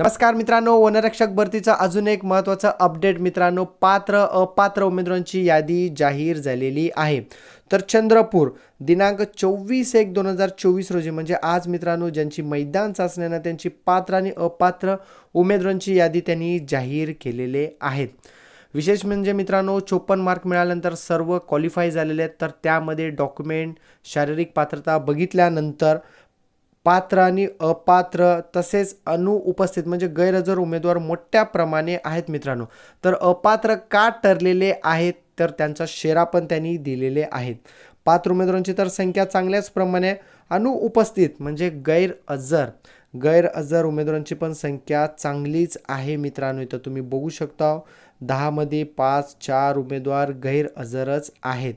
नमस्कार मित्रांनो वनरक्षक भरतीचा अजून एक महत्त्वाचा अपडेट मित्रांनो पात्र अपात्र उमेदवारांची यादी जाहीर झालेली आहे. तर चंद्रपूर दिनांक चोवीस एक दोन हजार चोवीस रोजी म्हणजे आज मित्रांनो ज्यांची मैदान चाचण्यानं त्यांची पात्र आणि अपात्र उमेदवारांची यादी त्यांनी जाहीर केलेले आहेत. विशेष म्हणजे मित्रांनो चोपन्न मार्क मिळाल्यानंतर सर्व क्वालिफाय झालेले आहेत. तर त्यामध्ये डॉक्युमेंट शारीरिक पात्रता बघितल्यानंतर पात्र आणि अपात्र तसेच अनुपस्थित म्हणजे गैरहजर उमेदवार मोठ्या प्रमाणे आहेत मित्रांनो. तर अपात्र का ठरलेले आहेत तर त्यांचा शेरा पण त्यांनी दिलेले आहेत. पात्र उमेदवारांची तर संख्या चांगल्याच प्रमाणे अनुपस्थित म्हणजे गैरहजर. गैरहजर उमेदवारांची पण संख्या चांगलीच आहे मित्रांनो. इथं तुम्ही बघू शकता दहामध्ये पाच चार उमेदवार गैरहजरच आहेत.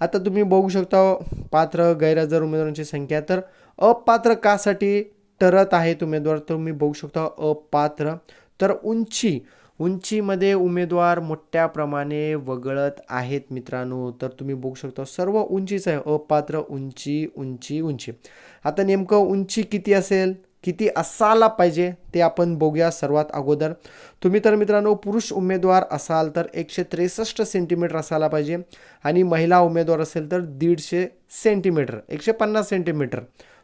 आता तुम्ही बघू शकता पात्र गैरहजर उमेदवारांची संख्या तर अपात्र कासाठी ठरत आहेत उमेदवार तुम्ही बघू शकता अपात्र. तर उंची उंचीमध्ये उमेदवार मोठ्या प्रमाणे वगळत आहेत मित्रांनो. तर तुम्ही बघू शकता सर्व उंचीच आहे. अपात्र उंची उंची उंची. आता नेमकं उंची किती असेल? किती असायला पाहिजे? ते आपण बघूया सर्वात अगोदर. तुम्ही तर मित्रांनो पुरुष उमेदवार असाल तर एकशे त्रेसष्ट सेंटीमीटर असायला पाहिजे. आणि महिला उमेदवार असेल तर दीडशे सेंटीमीटर एकशे पन्नास सेंटीमीटर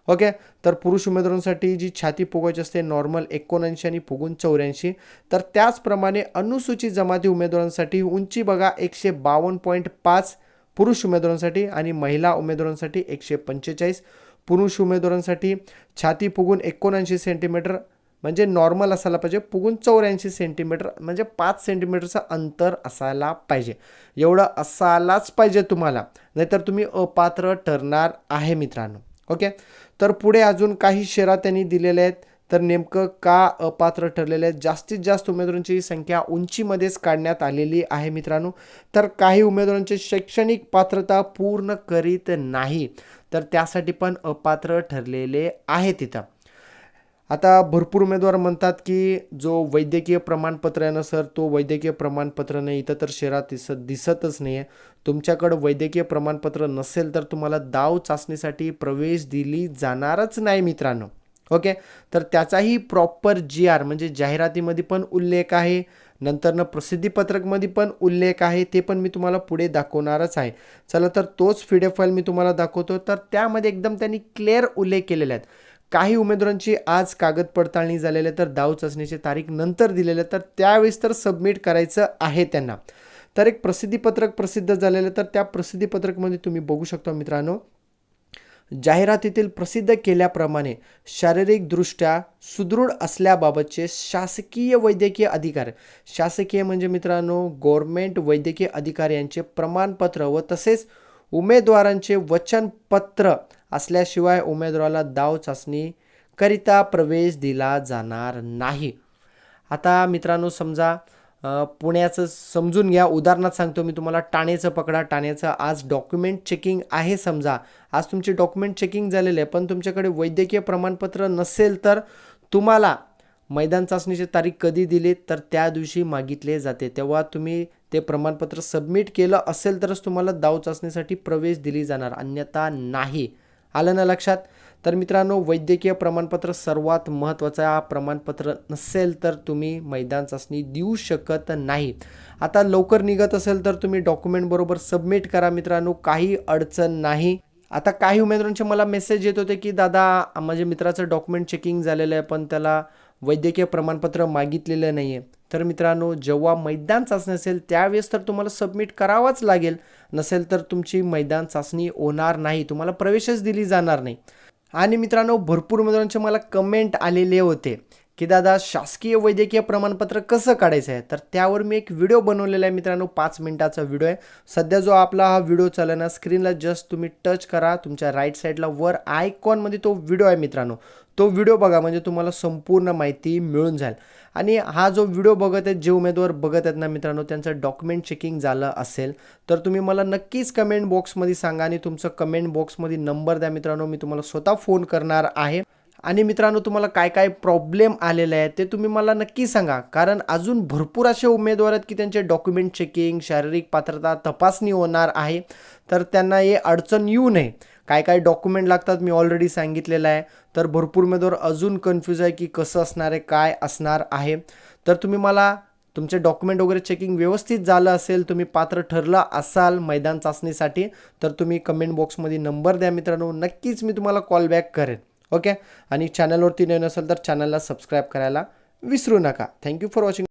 ओके? तर पुरुष उमेदवारांसाठी जी छाती फुगायची असते नॉर्मल एकोणऐंशी आणि फुगून चौऱ्याऐंशी. तर त्याचप्रमाणे अनुसूचित जमाती उमेदवारांसाठी उंची बघा एकशे बावन्न पॉईंट पाच पुरुष उमेदवारांसाठी आणि महिला उमेदवारांसाठी एकशे पंचेचाळीस. पुरुष उमेदवारांसाठी छाती फुगून एकोणऐंशी सेंटीमीटर म्हणजे नॉर्मल असायला पाहिजे फुगून चौऱ्याऐंशी सेंटीमीटर म्हणजे पाच सेंटीमीटरचं अंतर असायला पाहिजे. एवढं असायलाच पाहिजे तुम्हाला. नाहीतर तुम्ही अपात्र ठरणार आहे मित्रांनो. ओके? तर पुढे अजून काही शेरा त्यांनी दिलेल्या आहेत. तर नेमकं का अपात्र ठरलेले आहेत? जास्तीत जास्त उमेदवारांची संख्या उंचीमध्येच काढण्यात आलेली आहे मित्रांनो. तर काही उमेदवारांची शैक्षणिक पात्रता पूर्ण करीत नाही. तर त्यासाठी पण अपात्र ठरलेले आहे तिथं. आता भरपूर उमेदवार म्हणतात की जो वैद्यकीय प्रमाणपत्र आहे ना सर तो वैद्यकीय प्रमाणपत्र नाही. इथं तर शहरात दिसत दिसतच नाही आहे तुमच्याकडं वैद्यकीय प्रमाणपत्र नसेल तर तुम्हाला दाव चाचणीसाठी प्रवेश दिली जाणारच नाही मित्रांनो. ओके? तर त्याचाही प्रॉपर जी आर म्हणजे जाहिरातीमध्ये पण उल्लेख आहे. नंतरनं प्रसिद्धीपत्रकमध्ये पण उल्लेख आहे. ते पण मी तुम्हाला पुढे दाखवणारच आहे. चला तर तोच पी फाईल मी तुम्हाला दाखवतो. तर त्यामध्ये एकदम त्यांनी क्लिअर उल्लेख केलेले आहेत. काही उमेदवारांची आज कागद पडताळणी झालेल्या तर दाव चाचणीची तारीख नंतर दिलेल्या तर त्यावेळेस तर सबमिट करायचं आहे त्यांना. तर एक प्रसिद्धीपत्रक प्रसिद्ध झालेलं तर त्या प्रसिद्धीपत्रकमध्ये तुम्ही बघू शकता मित्रांनो जाहिरातीतील प्रसिद्ध केल्याप्रमाणे शारीरिकदृष्ट्या सुदृढ असल्याबाबतचे शासकीय वैद्यकीय अधिकार. शासकीय म्हणजे मित्रांनो गव्हर्मेंट वैद्यकीय अधिकार यांचे प्रमाणपत्र व तसेच उमेदवारांचे वचनपत्र असल्याशिवाय उमेदवाराला दाव चाचणीकरिता प्रवेश दिला जाणार नाही. आता मित्रांनो समजा पुण्याचं समजून घ्या. उदाहरणात सांगतो मी तुम्हाला ठाण्याचं पकडा. ठाण्याचं आज डॉक्युमेंट चेकिंग आहे समजा. आज तुमचे डॉक्युमेंट चेकिंग झालेले आहे पण तुमच्याकडे वैद्यकीय प्रमाणपत्र नसेल तर तुम्हाला मैदान चाचणीची तारीख कधी दिली? तर त्या दिवशी मागितले जाते. तेव्हा तुम्ही ते प्रमाणपत्र सबमिट केलं असेल तरच तुम्हाला दाव चाचणीसाठी प्रवेश दिली जाणार. अन्यथा नाही. आलं ना लक्षात? तर मित्रांनो वैद्यकीय प्रमाणपत्र सर्वात महत्त्वाचं प्रमाणपत्र नसेल तर तुम्ही मैदान चाचणी देऊ शकत नाही. आता लवकर निघत असेल तर तुम्ही डॉक्युमेंट बरोबर सबमिट करा मित्रांनो. काही अडचण नाही. आता काही उमेदवारांचे मला मेसेज येत होते की दादा माझ्या मित्राचं डॉक्युमेंट चेकिंग झालेलं आहे पण त्याला वैद्यकीय प्रमाणपत्र मागितलेलं नाही आहे तर मित्रांनो जेव्हा मैदान चाचणी असेल त्यावेळेस तर तुम्हाला सबमिट करावाच लागेल. नसेल तर तुमची मैदान चाचणी होणार नाही. तुम्हाला प्रवेशच दिली जाणार नाही. आणि मित्रांनो भरपूर मित्रांचे मला कमेंट आलेले होते की दादा शासकीय वैद्यकीय प्रमाणपत्र कसं काढायचं आहे? तर त्यावर मी एक व्हिडिओ बनवलेला आहे मित्रांनो पाच मिनिटाचा व्हिडिओ आहे. सध्या जो आपला हा व्हिडिओ चालला ना स्क्रीनला जस्ट तुम्ही टच करा. तुमच्या राईट साईडला वर आयकॉनमध्ये तो व्हिडिओ आहे मित्रांनो. तो व्हिडिओ बघा म्हणजे तुम्हाला संपूर्ण माहिती मिळून जाईल. आणि हा जो व्हिडिओ बघत आहेत जे उमेदवार बघत आहेत ना मित्रांनो त्यांचं डॉक्युमेंट चेकिंग झालं असेल तर तुम्ही मला नक्कीच कमेंट बॉक्समध्ये सांगा आणि तुमचं कमेंट बॉक्समध्ये नंबर द्या मित्रांनो मी तुम्हाला स्वतः फोन करणार आहे. आणि मित्रांनो तुम्हाला काय काय प्रॉब्लेम आलेले आहेत ते तुम्ही मला नक्की सांगा. कारण अजून भरपूर असे उमेदवार आहेत की त्यांचे डॉक्युमेंट चेकिंग शारीरिक पात्रता तपासणी होणार आहे. तर त्यांना हे अडचण येऊ नये. काय काय डॉक्युमेंट लागतात मी ऑलरेडी सांगितलेलं आहे. तर भरपूर उमेदवार अजून कन्फ्यूज आहे की कसं असणार आहे काय असणार आहे. तर तुम्ही मला तुमचे डॉक्युमेंट वगैरे चेकिंग व्यवस्थित झालं असेल तुम्ही पात्र ठरला असाल मैदान चाचणीसाठी तर तुम्ही कमेंट बॉक्समध्ये नंबर द्या मित्रांनो. नक्कीच मी तुम्हाला कॉल बॅक करेन. ओके? आणि चॅनलवरती नवीन असेल तर चॅनलला सबस्क्राईब करायला विसरू नका. Thank you for watching